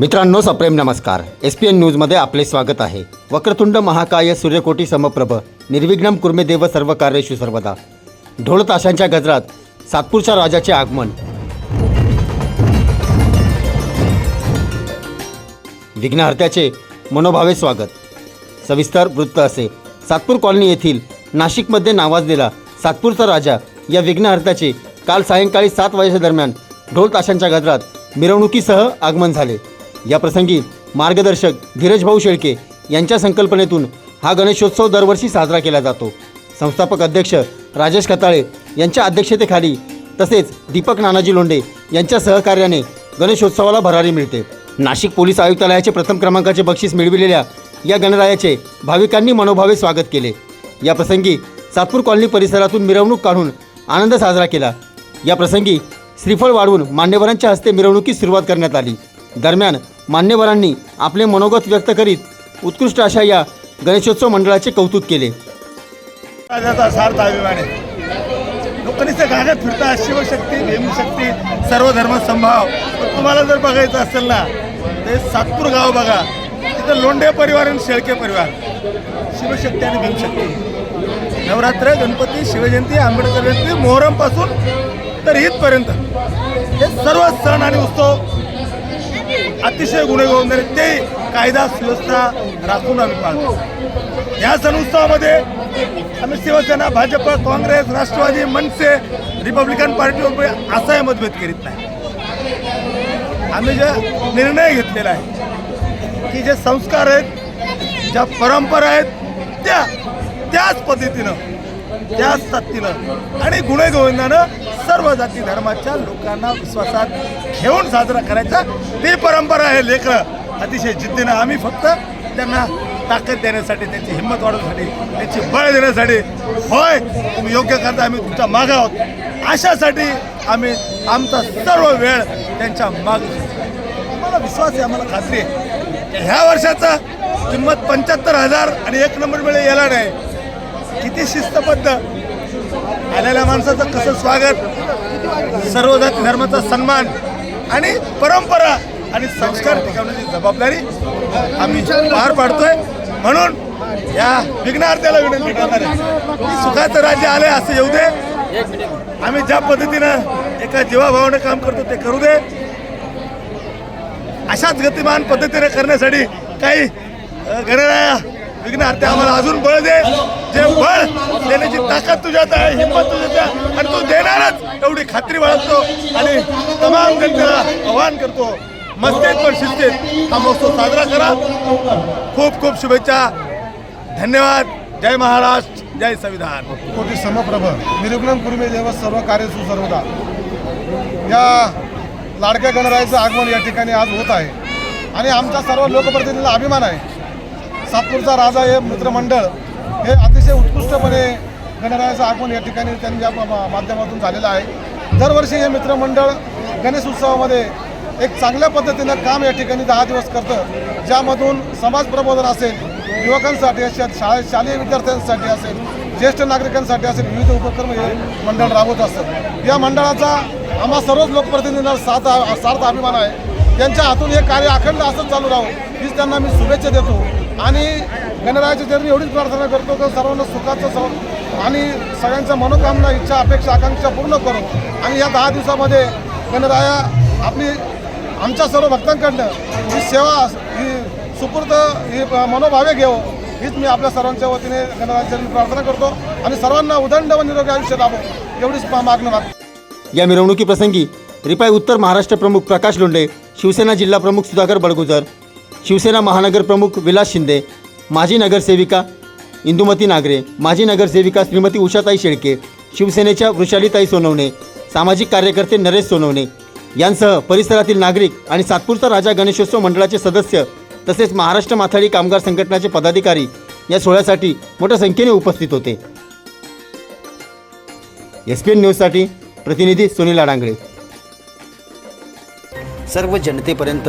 मित्रांनो सप्रेम नमस्कार. एस पी एन न्यूजमध्ये आपले स्वागत आहे. वक्रतुंड महाकाय सूर्यकोटी समप्रभ निर्विघ्नम कुर्मे देव सर्व कार्येषु सर्वदा. ढोल ताशांच्या गजरात सातपूरच्या राजाचे आगमन. विघ्नहर्त्याचे मनोभावे स्वागत. सविस्तर वृत्त असे. सातपूर कॉलनी येथील नाशिकमध्ये नावाजलेला सातपूरचा राजा या विघ्नहर्त्याचे काल सायंकाळी सात वाजेच्या दरम्यान ढोल ताशांच्या गजरात मिरवणुकीसह आगमन झाले. या प्रसंगी मार्गदर्शक धीरजभाऊ शेळके यांच्या संकल्पनेतून हा गणेशोत्सव दरवर्षी साजरा केला जातो. संस्थापक अध्यक्ष राजेश खताळे यांच्या अध्यक्षतेखाली तसेच दीपक नानाजी लोंडे यांच्या सहकार्याने गणेशोत्सवाला भरारी मिळते. नाशिक पोलीस आयुक्तालयाचे प्रथम क्रमांकाचे बक्षीस मिळविलेल्या या गणरायाचे भाविकांनी मनोभावे स्वागत केले. या प्रसंगी सातपूर कॉलनी परिसरातून मिरवणूक काढून आनंद साजरा केला. या प्रसंगी श्रीफळ वाढवून मान्यवरांच्या हस्ते मिरवणुकीस सुरुवात करण्यात आली. दरम्यान मान्यवरांनी आपले मनोगत व्यक्त करीत उत्कृष्ट अशा या गणेशोत्सव मंडळाचे कौतुक केले. राजाचा सार्थ आहे गाण्यात फिरतात शिवशक्ती भीमशक्ती सर्व धर्म संभाव तुम्हाला जर बघायचं असेल ना ते सातपूर गाव बघा. तिथं लोंढे परिवार आणि शेळके परिवार. शिवशक्ती आणि भीमशक्ती. नवरात्र गणपती शिवजयंती आंबेडकर जयंती मोहरमपासून तर ईदपर्यंत. हे सर्व सण आणि उत्सव अतिशय गुणगोविंदाने ते कायदा सुव्यवस्था राखून आम्ही पाळतो. या सण उत्सवामध्ये आम्ही शिवसेना भाजप काँग्रेस राष्ट्रवादी मनसे रिपब्लिकन पार्टी असाही मतभेद करीत नाही. आम्ही जे निर्णय घेतलेला आहे की जे संस्कार आहेत ज्या परंपरा आहेत त्या त्याच पद्धतीनं त्याच ताकदीनं आणि गुणगोविंदानं सर्व जाती धर्माच्या लोकांना विश्वासात घेऊन साजरा करायचा. ती परंपरा आहे लेकरं. अतिशय जिद्दीनं आम्ही फक्त त्यांना ताकद देण्यासाठी त्यांची हिंमत वाढवण्यासाठी त्यांची बळ देण्यासाठी. होय तुम्ही योग्य करता आम्ही तुमच्या माग आहोत. अशासाठी आम्ही आमचा सर्व वेळ त्यांच्या माग आम्हाला विश्वास आहे आम्हाला खात्री आहे. ह्या वर्षाचा किंमत पंच्याहत्तर हजार आणि एक नंबर वेळे यायला नाही. किती शिस्तबद्ध. आलेल्या माणसाचं कसं स्वागत. सर्व धर्माचा सन्मान आणि परंपरा आणि संस्कार टिकवण्याची जबाबदारी आम्ही पार पाडतोय. म्हणून या विघ्नार्थ्याला विनंती करणार आहे सुखाचं राज्य आले असं येऊ दे. आम्ही ज्या पद्धतीनं एका जीवाभावानं काम करतो ते करू दे. अशाच गतिमान पद्धतीने करण्यासाठी काही अ, गणराया विघ्नार्थी आम्हाला अजून बळ दे. जे बळ देण्याची ताकद तुझ्यात आहे हिंमत तुझ्यात आहे आणि तू देणारच. एवढी खात्री बाळगतो आणि तमाम जनतेला आवाहन करतो. मस्तीत पण शिस्तीत हा महोत्सव साजरा करा. खूप खूप शुभेच्छा. धन्यवाद. जय महाराष्ट्र जय संविधान. कोटी समप्रभ. निरुग्नम कुर्मे देव सर्व कार्यसु सर्वदा. या लाडक्या गणरायाचं आगमन या ठिकाणी आज होत आहे. आणि आमचा सर्व लोकप्रतिनिधीला अभिमान आहे. सातपूरचा राजा हे मित्रमंडळ हे अतिशय उत्कृष्टपणे गणरायाचं आगमन या ठिकाणी त्यांनी या मा- माध्यमातून झालेलं आहे. दरवर्षी हे मित्रमंडळ गणेश उत्सवामध्ये एक चांगल्या पद्धतीनं काम या ठिकाणी दहा दिवस करतं. ज्यामधून समाज प्रबोधन असेल युवकांसाठी असेल शाळे शालेय विद्यार्थ्यांसाठी असेल ज्येष्ठ नागरिकांसाठी असेल विविध उपक्रम हे मंडळ राबवत असतं. या मंडळाचा आम्हा सर्वच लोकप्रतिनिधींना साथ सार्थ अभिमान आहे. त्यांच्या हातून हे कार्य अखंड असंच चालू राहू हीच त्यांना मी शुभेच्छा देतो. आणि गणरायाच्या चरणी एवढीच प्रार्थना करतो की सर्वांना सुखाचं सर आणि सगळ्यांच्या मनोकामना इच्छा अपेक्षा आकांक्षा पूर्ण करू आणि या दहा दिवसामध्ये गणराया आपली आमच्या सर्व भक्तांकडनं ही सेवा ही सुपूर्द ही मनोभावे घेऊ हीच मी आपल्या सर्वांच्या वतीने गणरायाच्या प्रार्थना करतो आणि सर्वांना उदंड व निरोगी आयुष्य लाभो एवढीच मागणं मागतो. या मिरवणुकीप्रसंगी रिपाई उत्तर महाराष्ट्र प्रमुख प्रकाश लोंढे शिवसेना जिल्हा प्रमुख सुधाकर बडगुजर शिवसेना महानगर प्रमुख विलास शिंदे माजी नगरसेविका इंदुमती नागरे माजी नगरसेविका श्रीमती उषाताई शेळके शिवसेनेच्या वृषालीताई सोनवणे सामाजिक कार्यकर्ते नरेश सोनवणे यांसह परिसरातील नागरिक आणि सातपूरचा राजा गणेशोत्सव मंडळाचे सदस्य तसेच महाराष्ट्र माथाडी कामगार संघटनाचे पदाधिकारी या सोहळ्यासाठी मोठ्या संख्येने उपस्थित होते. एस पी एन न्यूजसाठी प्रतिनिधी सुनील अडांगळे सर्व जनतेपर्यंत